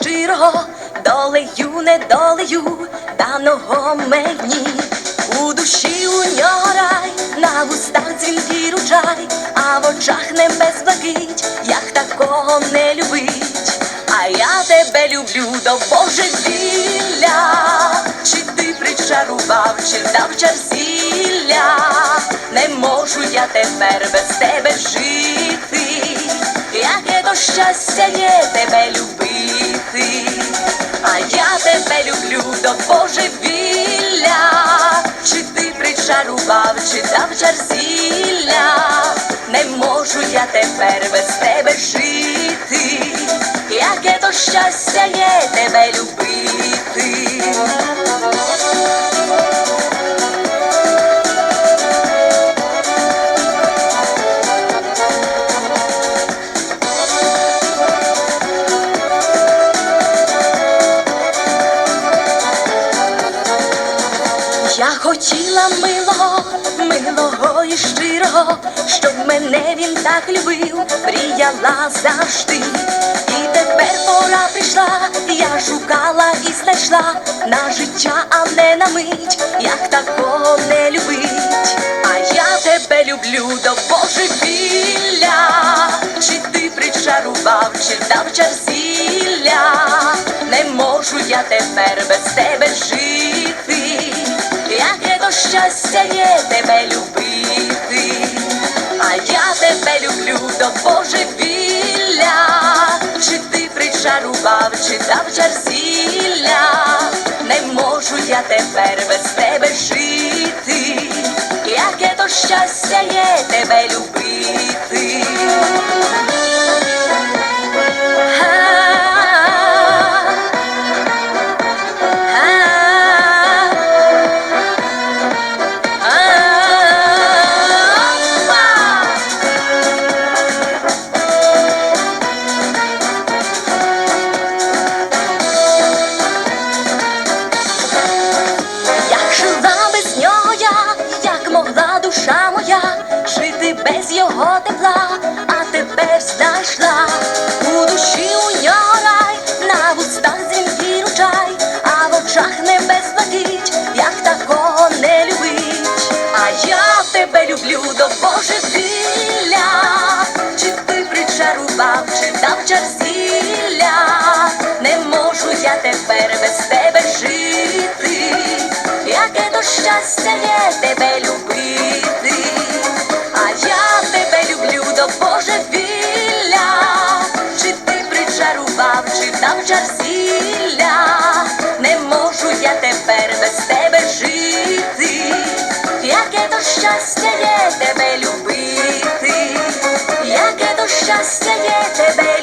щирого, долею, недолею, даного мені. У душі у нього рай, на вустах дзвінкий ручай, а в очах небес блакить, як такого не любить. А я тебе люблю до божевілля, чи ти причарував, чи дав чар зілля, не можу я тепер без тебе жити, то щастя є тебе любити, а я тебе люблю до божевілля, чи ти причарував, чи дав чар зілля, не можу я тепер без тебе жити, яке то щастя є тебе любити. Я хотіла милого, милого і щирого, щоб мене він так любив, мріяла завжди. І тепер пора прийшла, я шукала і знайшла на життя, а не на мить, як такого не любить. А я тебе люблю до божевілля, чи ти причарував, чи дав чар зілля, не можу я тепер без тебе жити яке то щастя є тебе любити, а я тебе люблю до божевілля, чи ти причарував, чи дав чар зілля, не можу я тепер без тебе жити, яке то щастя є без тепла, а тепер знайшла. У душі у нього рай, на вустах дзвінкий ручай, а в очах небес блакить, як такого не любить. А я тебе люблю до божевілля, чи ти причарував, чи дав чар зілля, не можу я тепер без тебе жити, яке то щастя є тебе любити, до божевілля, чи ти причарував, чи дав чар зілля, не можу я тепер без тебе жити, яке то щастя є тебе любити, яке то щастя є тебе